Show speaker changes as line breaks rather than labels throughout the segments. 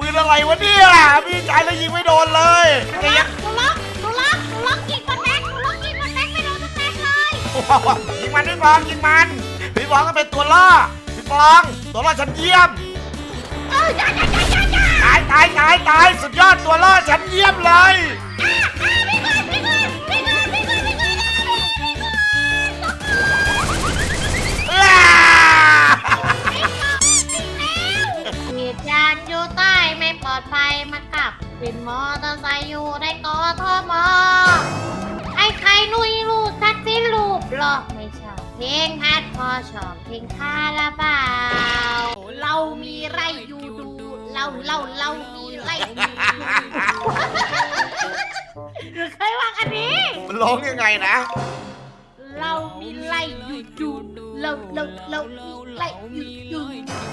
ปืนอะไรวะเนี่ยพี่ชายแล้วยิงไม่โดนเลยแกยัง
หนูล็อกหนูล็อกหนูล็อกยิงมันแม็กหนูล็อกยิงมันแม็กไม่โดนสักแม็กเลย
ยิงมันพี่ฟองยิงมันพี่ฟองก็เป็นตัวล่อพี่ฟองตัวล่อชั้นเยี่ยม
เออจ้าจ้าจ้าจ้าจ้า
ตายตายตายตายสุดยอดตัวล่อชั้นเยี่ยมเลย
อะอะ ขับเป็นมอเตอร์ไซค์อยู่ในกทมไอ้ใครลุยลูกทักซี่ลูกหรอกไม่ชอบเพลงฮัดพอชอบเพลงคาราบาวเรามีไรอยู่ดูเราเราเรามีไรอยู่ดูหรือเคยว่าอันนี้
มันร้องยังไงนะ
เรามีไล่อยู่ดูเราเราเรามีไล่อยู่ดู
มัน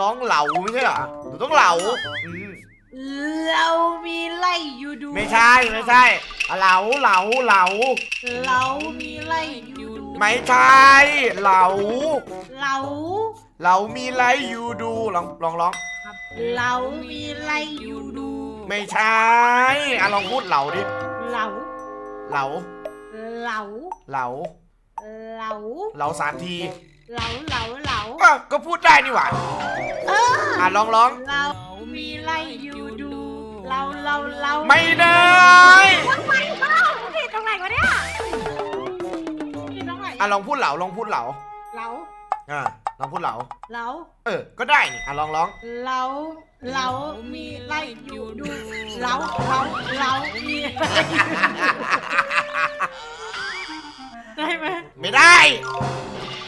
ร้องเหลาไม่ใช่เหรอหนูต้องเหลาอืม
เรามีไล่อยู่ดู
ไม่ใช่ไม่ใช่เหลาเหลาเหลา
เรามีไล่อยู่ดู
ไม่ใช่เหลา
เรา
เหลามีไรอยู่ดูลองลองร้อง
ครับเรามีไล่อยู่ดู
ไม่ใช่อะลองพูดเหลาดิ
เรา
เหลา
เรา
เหลา
เรา
เหลาสามที
เราเราเรา
ก็ก็พูดได้นี่หว่า
เออ
อะลองร้อง
เรามีไล่อยู่ดู เราเราเรา
ไม่ได้
ทำไมเล่าผิดตรงไหนวะเนี่ยผิดตรงไหน
อะลองพูดเหลาลองพูดเหลา
เรา
อะลองพูดเหลา
เรา
เออ ก็ได้นี่อะลองร้อง
เราเรามีไล่อยู่ดูเราเราเรามีไล่อยู่ได้ไหม
ไม่ได้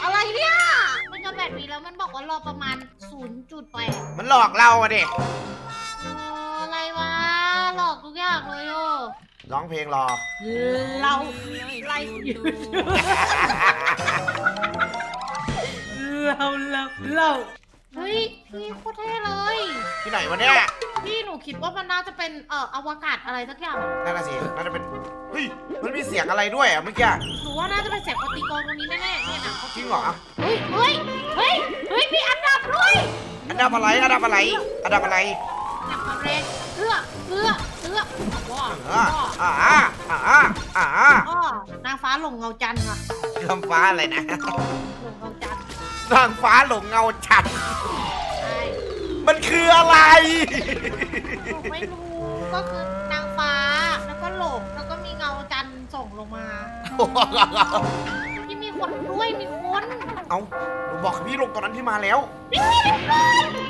อะไรเนี่ย มันจะแบบนี้แล้วมันบอกว่ารอประมาณ0.8
มันหลอกเราอะดิ
เอออะไรวะ หลอกทุกอย่างเลยโอ้
ร้องเพลงรอ
เราไล่อยู่ดูเราเราเราเฮ้ย พี่โคตรเท่เลย
ที่ไหนวะเนี่ย
พี่หนูคิดว่ามันน่าจะเป็นเอ่ออวกาศอะไรสักอย่าง
นั่นน่ะสิน่าจะเป็นเฮ้ยมันมีเสียงอะไรด้วยอะเมื่อกี้
หนูว่าน่าจะเป็นเสียงปฏิกรณ์ตรงนี้แน่ๆเนี่ยนะเขา
จริงเหรอ
เฮ้ยเฮ้ยเฮ้ยเฮ้ยมีอันดับด้วย
อันดับอะไรอันดับอะไรอันดับอะไร
อันดับความแรงเอื้อเอื้อเอื้อว้า
อ่า
ว้า
อ่าอ่าอ่าอ่าอ่า
อ้อนางฟ้าหลงเงาจันทร์ค่ะ
ลำฟ้าอะไรนะ
หลงเงาจันทร์
นางฟ้าหลงเงาฉัน
ใช่
มันคืออะไร
หนูไม่รู้ก็คือนางฟ้าแล้วก็หลงแล้วก็มีเงาจันทร์ส่งลงมาที่มีคนด้วยมีคน
เอาหนูบอกพี่ลงตอนนั้นที่มาแล้ว
นี่มีคน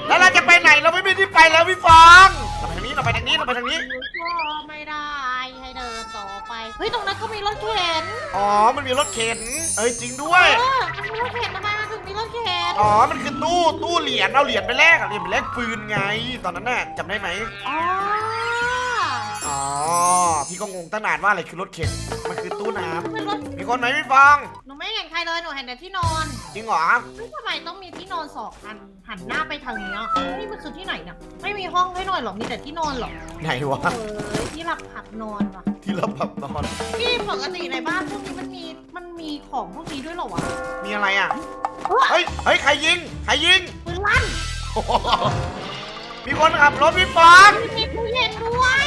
แล้วเราจะไปไหนเราไม่มีที่ไปแล้วพี่ฟองเราไปทางนี้เราไปทางนี้เราไปทางนี้
ก็ไม่ได้ให้เดินต่อไป เฮ้ย ตรงนั้นก็มีรถเข็น
อ๋อ มันมีรถเข็น เอ้ยจริงด้วย
เออมันมีรถเข็นทำไมมันถึงมีรถเข็น
อ๋อ มันคือตู้ตู้เหรียญเอาเหรียญไปแลกอะเหรียญไปแลกปืนไง ตอนนั้นน่ะจำได้ไหม
อ๋อ
อ๋อ พี่ก็งงตั้งนานว่าอะไรคือรถเข็น มันคือตู้น้
เป็นรถำ
มีคนไหมพี่ฟอง
หนูไม่เห็นใครเลยหนูเห็นแต่ที่นอน
จริงเหรอ
เฮ้ยทำไมต้องมีที่นอนสองอันหันหน้าไปทางเนี้ยนี่มันคือที่ไหนเนี่ยไม่มีห้องให้หน่อยเหรอมีแต่ที่นอนเหรอ
ไหนวะ
เออที่หลับผับนอนว่ะ
ที่เราแบบนอน
พี่ปกติในบ้านพวกนี้มันมีมันมีของพวกนี้ด้วยเหรอวะ
มีอะไรอะ
เฮ้ย
เฮ้ยเฮ้ยใครยิง ใครยิง
ปืนลั่น
โอ้โหมีคนขับรถพี่ฟอง
มีตู้เย็นด้วย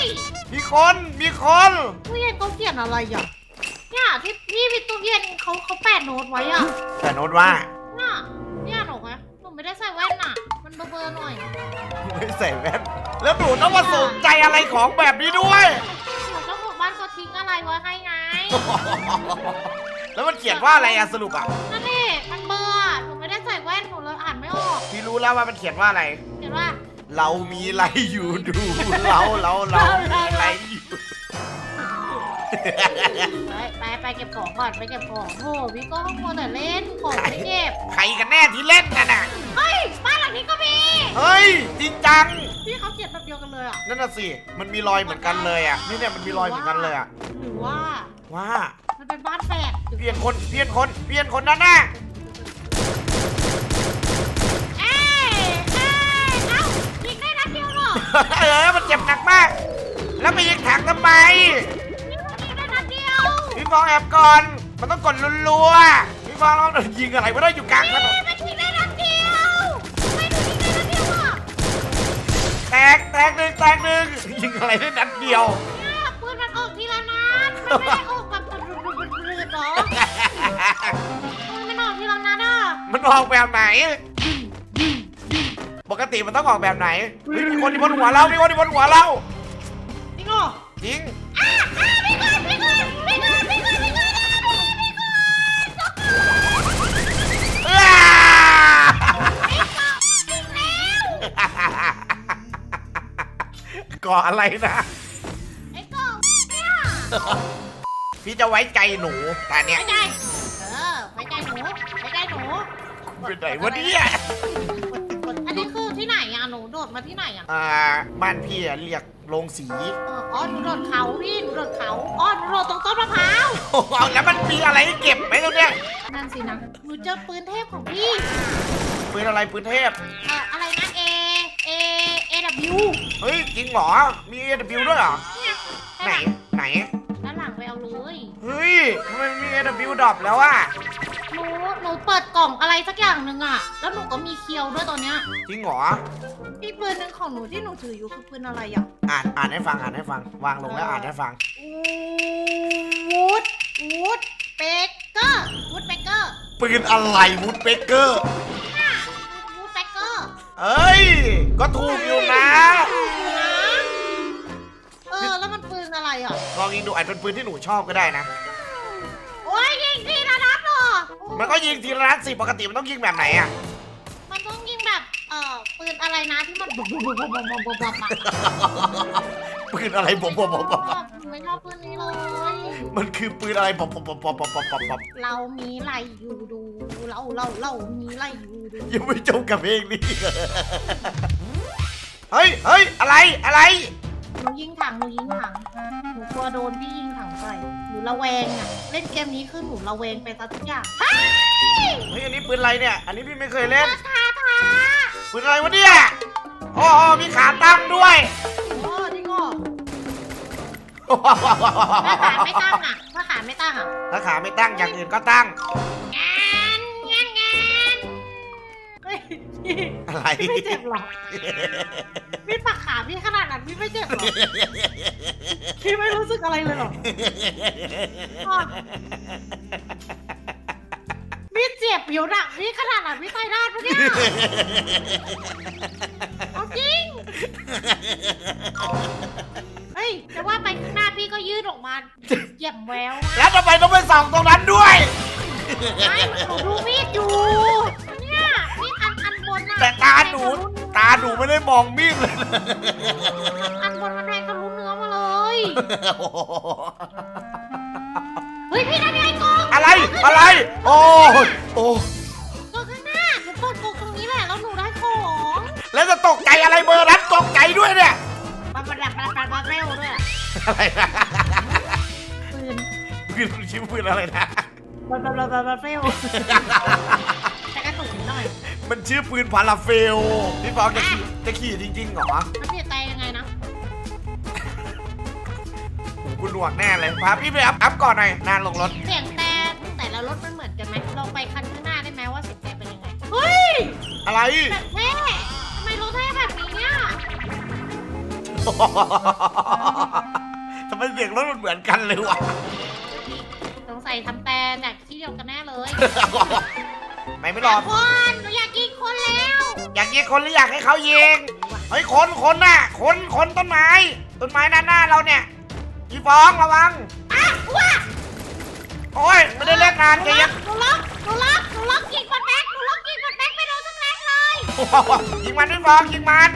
มีคน มีคน
ตู้เย็นเขาเขียนอะไรอะ เนี่ยที่พี่มีตู้เย็นเขาเขาแปะโน้ตไว้อะ
แต่โน้ตว่า
เนี่ยเนี่ยหนูไหมหนูไม่ได้ใส่แว่นอะ มันเบลอๆหน่อย
ไม่ใส่แว่นแล้วหนูต้องมาสนใจอะไรของแบบนี้ด้วย
หนูเจ้าของบ้านเขาทิ้งอะไรไว้ให้ไง
แล้วมันเขียนว่าอะไรอะสรุปอะ
นั่นนี่มันเบลอร์หนูไม่ได้ใส่แว่นหนูเลยอ่านไม่ออก
พี่รู้แล้วว่ามันเขียนว่าอะไร
เห็นว่า
เรามีอะไรอยู่ดู เราเราเรามีอะไรอยู่
ไปไปไปเก็บของก่อนไปเก็บของโอ้พี่ก็มัวแต่เล่นของไม่เก็บ
ใครกันแน่ที่เล่นกันน่ะ
เฮ้ยบ้านหลังนี้ก็มี
เฮ้ย จริงจัง
พี่เขาเขียนแบบเดียวกันเลยอะ
นั่นน่ะสิ มันมีรอยเหมือนกันเลยอะนี่เนี่ยมันมีรอยเหมือนกันเลยอะ
หรือว่า
ว่า
มันเป็นบ้านแฝด
เปลี่ยนคนเปลี่ยนคนเปลี่ยนคนนั่นน่ะ
เอ้ยเอ้ยเอ้ายิงได้นัดเดียวเหรอ
เออมันเจ็บหนักมาก แล้วไปยิงถังทำไม ฟองแอบก่อน มันต้องกดรัวๆพี่ฟองลองยิงอะไรวะได้อยู่กลางถนน
มันยิงได้นัดเดียวไม่หนูยิงได้นัดเดียวอะ
กหนึ่งแตกหนึ่งยิงอะไรได้นัดเดียว
เนี่ยปืนมันออกทีละนัดมันไม่ได้ออกแบบปืนๆๆๆหรอปืนมันออกทีละนัดอะ
มันออกแบบไหน ปกติมันต้องออกแบบไหนเฮ้ยมีคนที่บนหัวเรา มีคนที่บนหัวเรา
จริงเหรอ
จริง ก่ออะไรนะ
ไอ้ก่อนเนี่ย
พี่จะไว้ใจหนูแต่เนี้ย
ไม่ใจเออไม่ใจหนูไม่ใจหนู
เป็นไหนวะเนี่ย
อันนี้คือที่ไหนอะหนูโดดมาที่ไหนอะ
อ่าบ้านพี่อะเรียกโรงสี
เอออ๋อหนูโดดเขาพี่หนูโดดเขาอ๋อหนูโดดตรงต้นมะพร้าว
โอ้โหแล้วมันมีอะไรให้เก็บไหมตรงเนี้ย
นั่นสินะหนูเจอปืนเทพของพี่
ปืนอะไรปืนเทพ
เอ่ออะไรนะ A A A W
เฮ้ยจริงเหรอ มี AW ด้วยเหรอ
เนี่ย
ไหน ไหน
ด้านหลังไปเอาเลย
เฮ้ยทำไมมี AW ดรอปแล้วอะ
หนูหนูเปิดกล่องอะไรสักอย่างหนึ่งอะแล้วหนูก็มีเคียวด้วยตอนเนี้ย
จริงเหรอ
พี่ปืนหนึ่งของหนูที่หนูถืออยู่คือปืนอะไรอะ
อ่าน อ่านให้ฟัง อ่านให้ฟัง วางลงแล้วอ่านให้ฟัง
วูดวูดเบเกอร์วูดเบเกอร์
ปืนอะไรวูดเบเกอร์
วูดเบเกอร์
เอ้ย ก็ถูกอยู่นะ
เออ แล้วมันปืนอะไรอะ
ลองยิงดูอาจเป็นปืนที่หนูชอบก็ได้นะ
โอ้ยยิงทีละนัดเหรอ
มันก็ยิงทีละนัดสิปกติมันต้องยิงแบบไหนอะ
มันต้องยิงแบบ เอ่อ ปืนอะไรนะที่มันบุบบุบบุบบุบบุบบุบบุบอะ
ปืนอะไรผมผมผมผม
หนูไม่ชอบปืนนี้เลย
มันคือปืนอะไรผมผมผมผมผมผมผมผม
เรามีไหลอยู่ดู เราเราเรามีไหลอยู่ดู
ยังไม่จบกับเพลงนี้เฮ้ยเฮ้ยอะไรอะไร
หนูยิงถังหนูยิงถังหนูกลัวโดนพี่ยิงถังใส่หนูระแวงอะเล่นเกมนี้คือหนูระแวงไปซะทุกอย่างเฮ้ย
เฮ้ยอันนี้ปืนอะไรเนี่ย อันนี้พี่ไม่เคยเล่น
คาถา
ปืนอะไรวะเนี่ยอ๋ออ๋อมีขาตั้งด้วย
โอ้จริงเหรอถ้าขาไม่ตั้งอะถ้าขาไม่ตั้งอะ
ถ้าขาไม่ตั้งอย่างอื่นก็ตั้ง
พี่
อะไร
พี่ไม่เจ็บหรอพี่ปักขาพี่ขนาดนั้นพี่ไม่เจ็บหรอพี่ไม่รู้สึกอะไรเลยหรอพี่เจ็บอยู่นะพี่ขนาดนั้นพี่ตายด้านปะเนี่ยเอาจริงเฮ้ยแต่ว่าไปข้างหน้าพี่ก็ยืดออกมาเหยี่ยมแววมาก
แล้วทำไมต้องไปส่องตรงนั้นด้วย
ไม่หนูดูมีดอยู่า
หนูตาหนูไม่ได้มองมีดเลยนะ
อันบนมันแทงทะลุเนื้อมาเลยเฮ้ยพี่นั่นไงกอง
อะไรอะไร โอ้ยโอ้
กองข้างหน้าหนูเปิดกองตรงนี้แหละแล้วหนูได้ของ
แล้วจะตกใจอะไรเบอร์นั้นตกใจด้วยเนี่ย
มันประดับประดับประดับเร็วด้วยอะ
อะไรนะ
ปืน
ปืนชิมปืนอะไรนะ
มันประดับประดับเร็วแต่กระ
ชื่อปืนพาราเฟลพี่ฟองจะขี่จะขี่จริงๆเหรอ
มันเสียใจยังไงนะ
โอ้โหคุณหนวกแน่เลยพาพี่ไปอัพอัพก่อนหน่อยนานลงรถ
เสียงแต่แต่ละรถมันเหมือนกันไหมลองไปคันข้างหน้าได้ไหมว่าเสียงแต่เป็นยังไง เฮ้ย
อะไร
แบบเท่ทำไมรถเท่แบบนี้เนี่ย
ทำไมเสียงรถมันเหมือนกันเลยวะ
สงสัยทำแต่จากที่เดียวกันแน่เลย
ไม่ไม่รอด
คนห นูอยากกินคนแล้ว
อยากยิงคนหรืออยากให้เขายิงเฮ้ยคนคนน่ะคนคนต้นไม้ ต้นไม้ด้านหน้าเราเนี่ยพี่ฟองระวัง
อะว้า
โอ้ยไม่ได้เล่นนาน
หนู
แก
ล็
ยั
องกหนูล็อกหนูล็อกหนูล็อกกินคนแบ็คหนูล็อกกินคนแบ็คไม่โดนสักแบ็คเลย
ยิงมันพี่ฟองยิงมัน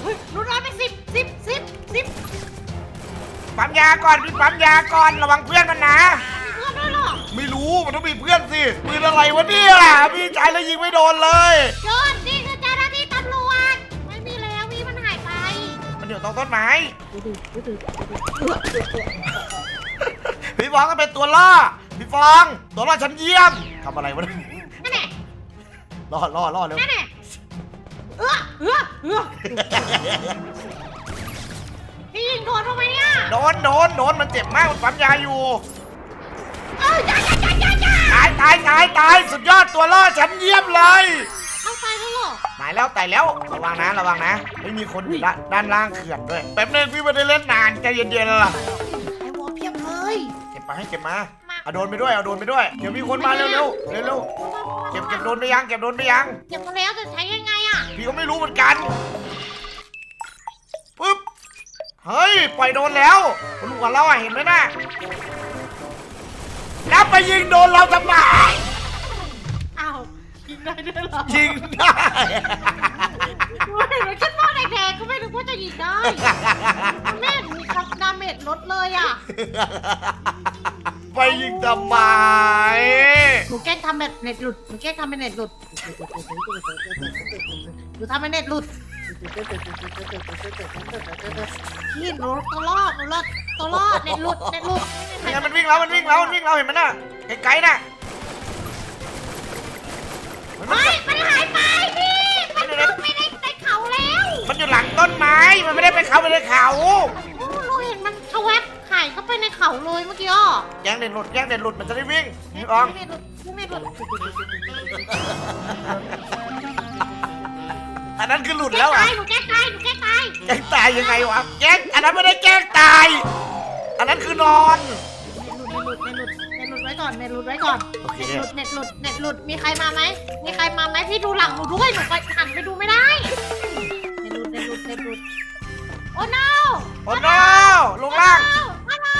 เฮ้ยหนูโดนไปสิบสิบสิบสิบ
ปั๊มยาก่อนพี่ปั๊มยาก่อนระวังเพื่อนมันนะ ไม่รู้มันต้องมีเพื่อนสิปืนอะไรวะเนี่ยพี่ชายแล้วยิงไม่โดนเลย
โจนนี่คือเจ้าหน้าที่ตำรวจ ไม่มีแล้วมีมันหายไป
มันอยู่ตรงต้นไม้
ดูดูดูดู
พี่ฟองก็เป็นตัวล่อพี่ฟองตัวล่อชั้นเยี่ยมทำอะไรวะเนี่ย
นั่นแหละ
ล่อล่อล่อเร็ว
นั่นแหละเออเออเออพี่ยิงโดนทำไมเนี่ย
โดนโดนโดนมันเจ็บมากมันปั๊มยาอยู่
เอ้ยจ้าจ้าจ้าจ้าจ้า
ตายตายตายตายสุดยอดตัวล่อชั้นเยี่ยมเลย
เอาไปแล้วเหรอ
ตายแล้วตายแล้วระวังนะระวังนะไม่มีคนอยู่ด้านด้านล่างเขื่อนด้วยแป๊บนึงพี่ไม่ได้เล่นนานใจเย็นๆล่ะ
ไอ้วอเพียบเลย
เก็บมาให้เก็บมาเอาโดนไปด้วยเอาโดนไปด้วยเดี๋ยวมีคนมาเร็วๆเร็วเร็วๆเก็บเก็บโดนไปยังเก็บโดนไปยัง
เก็บมาแล้วจะใช้ยังไงอะ
พี่ก็ไม่รู้เหมือนกันปึ๊บเฮ้ยปล่อยโดนแล้วลูกกับเราอะเห็นไหมน่ะ แล้วไปยิงโดนเราทำไม
อ้าวยิงได้ด้วยเหรอ
ยิงได้
หนูเห็นมันขึ้นมาแดงๆก็ไม่รู้ว่าจะยิงได้แม่หนูมีครับดาเมจลดเลยอะ
ไปยิงทำไม
หนูแกล้งทำแบบเน็ตหลุดหนูแกล้งทำเป็นเน็ตหลุดหนูทำเป็นเน็ตหลุด นี่หนูตัวรอดหนูรอดตัวรอดเน็ตหลุดเน็ตหลุด
นี่ไงมันวิ่งแล้วมันวิ่งแล้วมันวิ่งแล้วเห็นไหมน่ะไกลๆน่ะมัน
ไม่มันหายไปพี่มันลงไปในในเขาแล้ว
มันอยู่หลังต้นไม้มันไม่ได้ไปเขาไปในเขา
โอ้เราเห็นมันทะแวบหายเข้าไปในเขาเลยเมื่อกี้อะ
แย่งเด่นหลุดแย่งเด่นหลุดมันจะได้วิ่งนี่ออง
เน็ตหลุดเน็ตหลุด
อันนั้นคือหลุด
แกล้
แล้
ง
ว
ตา
อะ
ยหนูแกล้งตายหนูแกล้งตาย
แกล้งตายยังไงวะแกล้งอันนั้นไม่ได้แกล้งตาย อันนั้นคือนอน
เน็ตหลุดเน็ตหลุดเน็ตหลุดเน็ตหลุดไว้ก่อนเน็ตหลุดไว้ก่อน
โอเค
เน็ตหลุดเน็ตหลุดเน็ตหลุดมีใครมาไหมมีใครมาไหมพี่ดูหลังหนูด้วยหนูไปหันไปดูไม่ได้เน็ตหลุดเน็ตหลุดเน็ตหลุดโอ้ no
โอ้โนลงล่าง
โอ้ no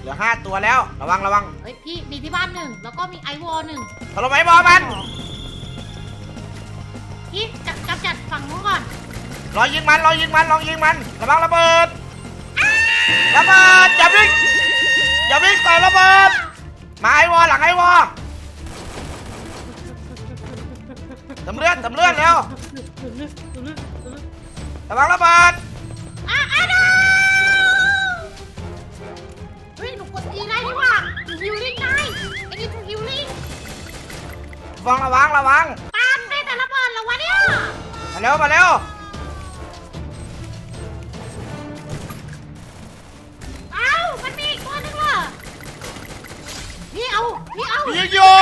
เหลือห้าตัวแล้ว ระวังระวัง
เฮ้ยพี่มีที่บ้านหนึ่งแล้วก็มีไอวอลหนึ่ง
ถล่มไอ้บอมัน
พี่จับจับจัดฝั่งนู้นก่อน
รอยิงมันรอยิงมันลองยิงมันระวังระเบิดระเบิดอย่าวิ่งอย่าวิ่งใส่ระเบิดมาไอ้วอหลังไอ้วอตำเลือดตำเลือดแล้วระวังระเบิด
อะอะ no เฮ้ยหนูกดอีได้นี่หว่าหนูฮิวลิ่งได้ไอ้นี่คือฮิวลิ่ง
ระวังระวังระวัง มาเร็วมาเร็ว
เอ้ามันมีอีกตัวนึงเหรอพี่เอาพี่เอา
ยิงอยู่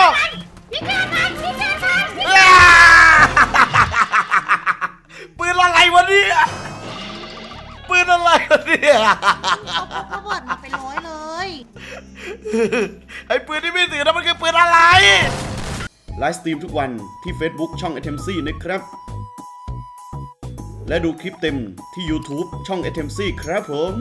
พี่เชื่อมันพี่เชื่อมันพี่
อ้าปืนอะไรวะเนี่ยปืนอะไรวะเนี่ย
เอาระเบิดมาเป็นร้อยเลย
ไอ้ปืนที่ไม่ถือนะมันคือปืนอะไร
ไลฟ์สตรีมทุกวันที่ Facebook ช่อง a t e m c นะครับ และดูคลิปเต็มที่ YouTube ช่อง a t e m c ครับผม